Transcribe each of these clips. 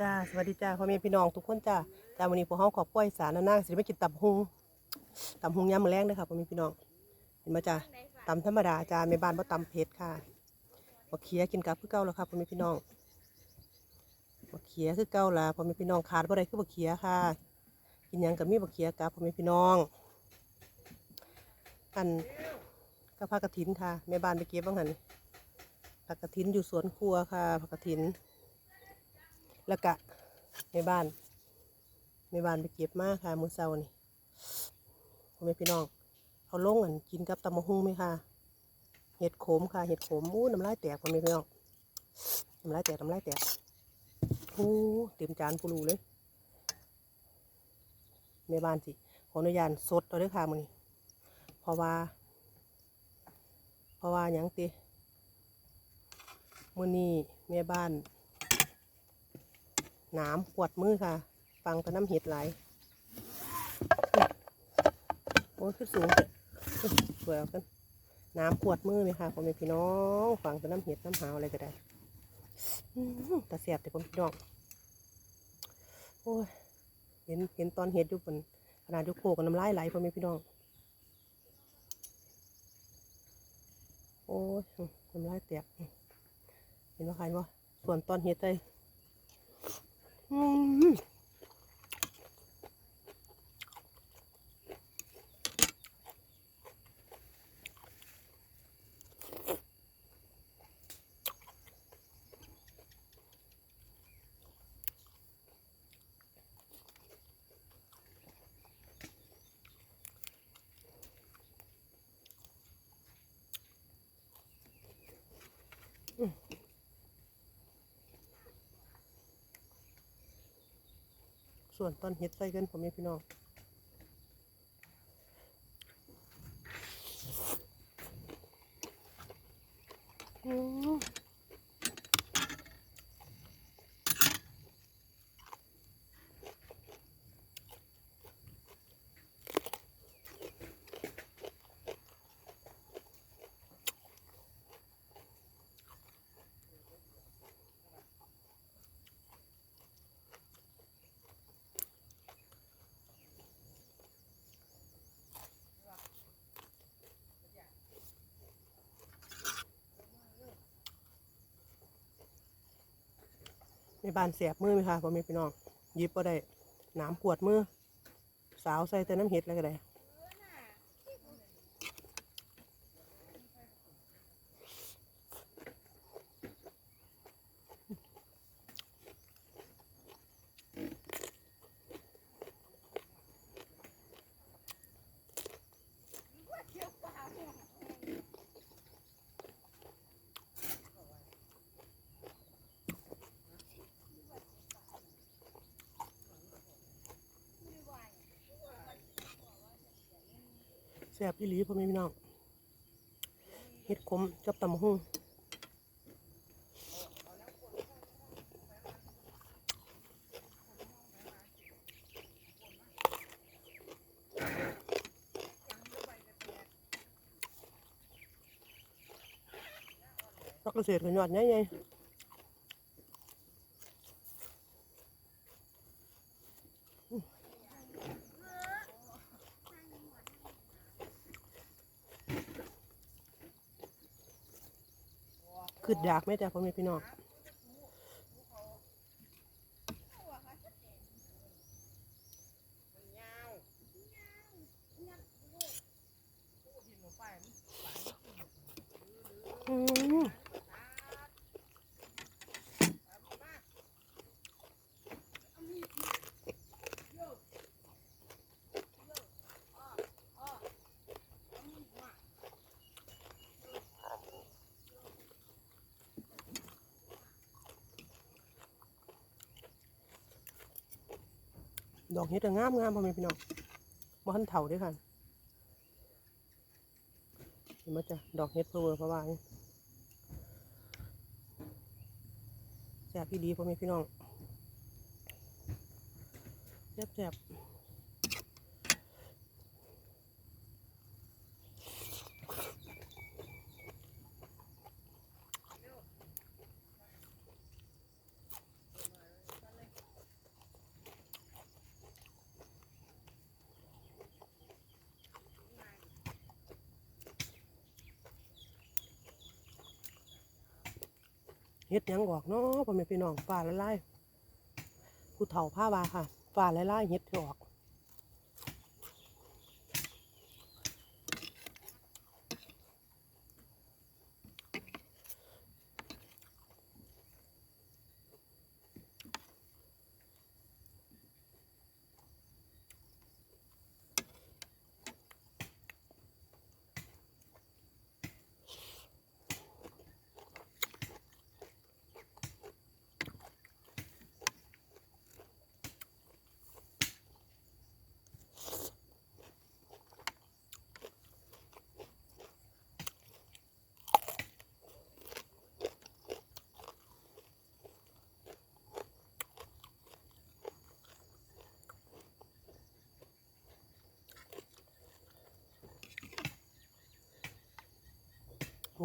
จ้าสวัสดีจ้าพ่อแม่พี่น้องทุกคนจ้าจ้าวันนี้พวกเขาขอปล่อยสารนางสิไมากินตับหุงตับหุงยำมื้อแรงเด้อค่ะพ่อแม่พี่น้อง เห็นมาจ้าตำธรรมดาจ้าแม่บ้านบ่ตำเผ็ดค่ะบักเขียกินกับคือเก่าแล้วค่ะพ่อแม่พี่น้องบักเขียคือเก่าละพ่อแม่พี่น้องขาดบ่ได้คือบักเขียค่ะ กินยังกับมีบักเขียกับพ่อแม่พี่น้อง อันก็ผักกระถินค่ะแม่บ้านไปเก็บบ้างหันผักกระถินอยู่สวนครัวค่ะผักกระถิน แล้วก็ในบ้านในบ้านไปเก็บมาค่ะมือเช้านี่พ่อแม่พี่น้อง เอาลงอันกินกับตำมะฮุ่งไหมค่ะ เห็ดโขมค่ะ เห็ดโขมอู้น้ำลายแตกพ่อแม่พี่น้องน้ำลายแตกน้ำลายแตกอู้เต็มจานปูรูเลยในบ้านสิขออนุญาตสดเอาเด้วยค่ะมือนี้เพราะว่า เพราะว่าหยังติมื้อนี้แม่บ้าน น้ำปวดมือค่ะ ฟังแตะน้ำเห็ดไหลโอ้ยขึ้นสูงสวยเอากันน้ำปวดมือเลยค่ะพ่อแม่พี่น้องฟังแตะน้ำเห็ดน้ำหาวอะไรก็ได้ตาเสียบแต่พ่อแม่พี่น้องโอ้ยเห็นเห็นตอนเห็ดอยู่บนขนาดยุโคกับน้ำลายไหลพ่อแม่พี่น้อง โอ้ยน้ำลายแตกเห็นว่าใครวะส่วนตอนเห็ดเลย อื ส่วนตอนเห็ดใส่กันผมมีพี่น้อง ในบ้านเสียบมือไหมคะผมมีพี่น้องหยิบก็ได้น้ำขวดมือ สาวใส่แต่น้ำเห็ดอะไรก็ได้ แซ่บอีหลีพ่อแม่พี่น้องเห็ดขมกับตำหุ่งพักเกษตรขยอดใหญ่ๆ คือดากไม่แต่พ่อแม่พี่น้องไปม ดอกเห็ดงามงามพ่อแม่พี่น้องบ่ทันเถ่าด้วยค่ะเห็นไหมจ้ะดอกเห็ดเพอเวอร์เพราะว่าแซ่บพี่ดีพ่อแม่พี่น้องแซ่บแซ่บ เฮ็ดยังออกเนาะพ่อแม่พี่น้องฝ่าละลายผู้เฒ่าผ้าวาค่ะฝ่าละลายเฮ็ดออก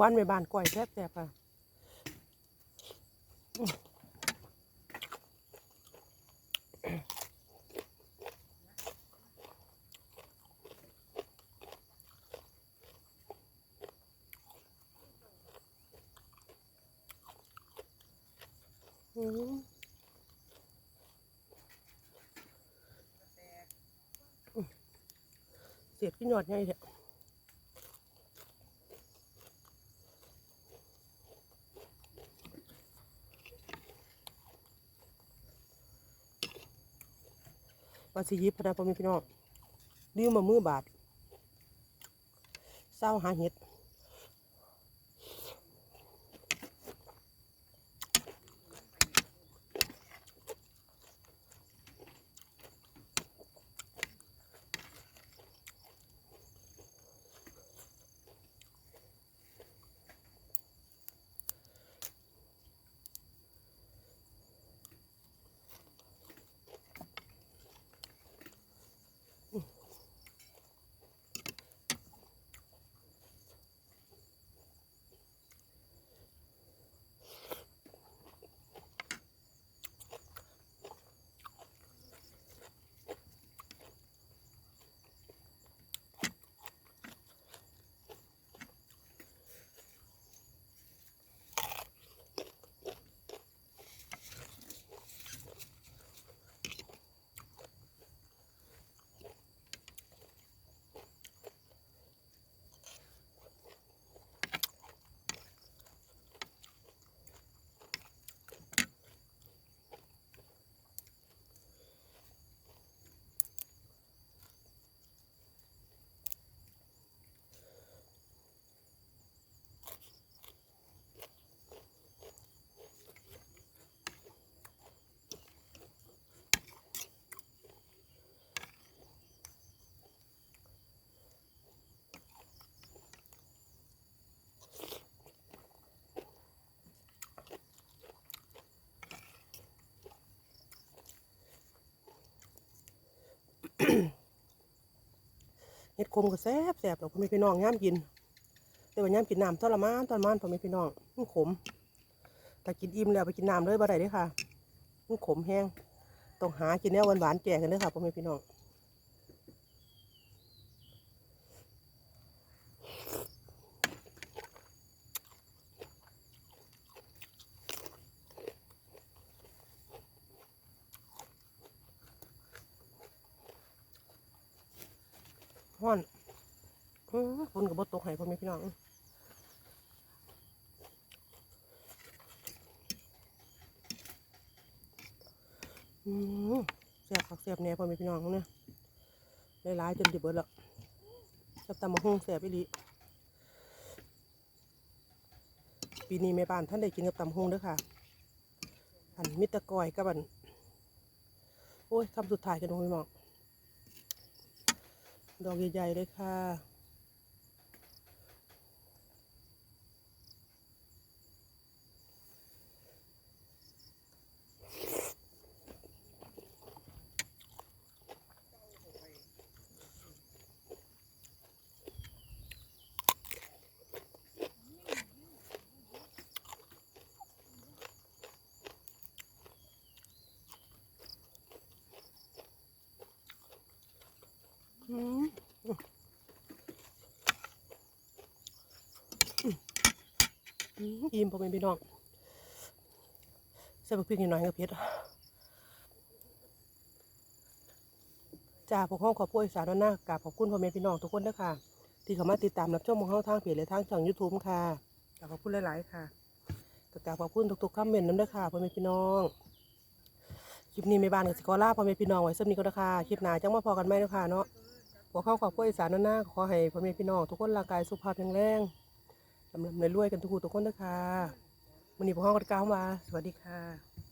วันไปบ้านก้อยแซ่บๆค่ะอืมเสียบที่หยอดไงเถอะ ว่าสิยิบพนะพ่อแม่พี่น้องลืมมามือบาดเศร้าหาเห็ด ดคมก็แซ่บแซ่บเรากพ่อแม่พี่น้องย่ามกิน แต่ว่าย่ามกินน้ำทรมานทรมานพ่อแม่พี่น้องมันขมถ้ากินอิ่มแล้วไปกินน้ำเลยบ่ได้เด้ค่ะมันขมแห้งต้องหากินแนวหวานๆแก่กันเด้อค่ะพ่อแม่พี่น้อง ฮ้อนฝนกับบตกให้พ่อแม่พี่น้องอืมแซ่บคักแซ่บแหน่พ่อแม่พี่น้องเนี่ยหลายๆจนจะเบิดแล้วกับตำมะฮุ่งแซ่บอีหลีปีนี้แม่บ้านท่านได้กินกับตำมะฮงเด้อค่ะ อันมิตรกอยกับอัน โอ้ยคำสุดท้ายกันพ่อแม่พี่น้อง ดอกใหญ่ๆเลยค่ะ อืม อิ่มพ่อแม่พี่น้องใส่บักพริกนิดหน่อยก็เผ็ดจ้าพวกห้องขอบคุณอีสานวันหน้ากราบขอบคุณพ่อแม่พี่น้องทุกคนด้วยค่ะ ที่เข้ามาติดตามรับชมของเฮาทางเพจและทางช่อง YouTube ค่ะกราบขอบคุณหลาย ๆ ค่ะก็กราบขอบคุณทุกๆคอมเมนต์นั้นด้วยค่ะพ่อแม่พี่น้องคลิปนี้แม่บานกับสิขอล่าพ่อแม่พี่น้องไว้สำนี้ก็นะคะคลิปหน้าจังมาพอกันไหมนะค่ะเนาะขอเข้าขอบคุณอีสานวันหน้าขอให้พ่อแม่พี่น้องทุกคนร่างกายสุขภาพแข็งแรง ลำลำรวยกันทุกคนทุกคนนะคะวันนี้พวกห้องก็กล่าวมา สวัสดีค่ะ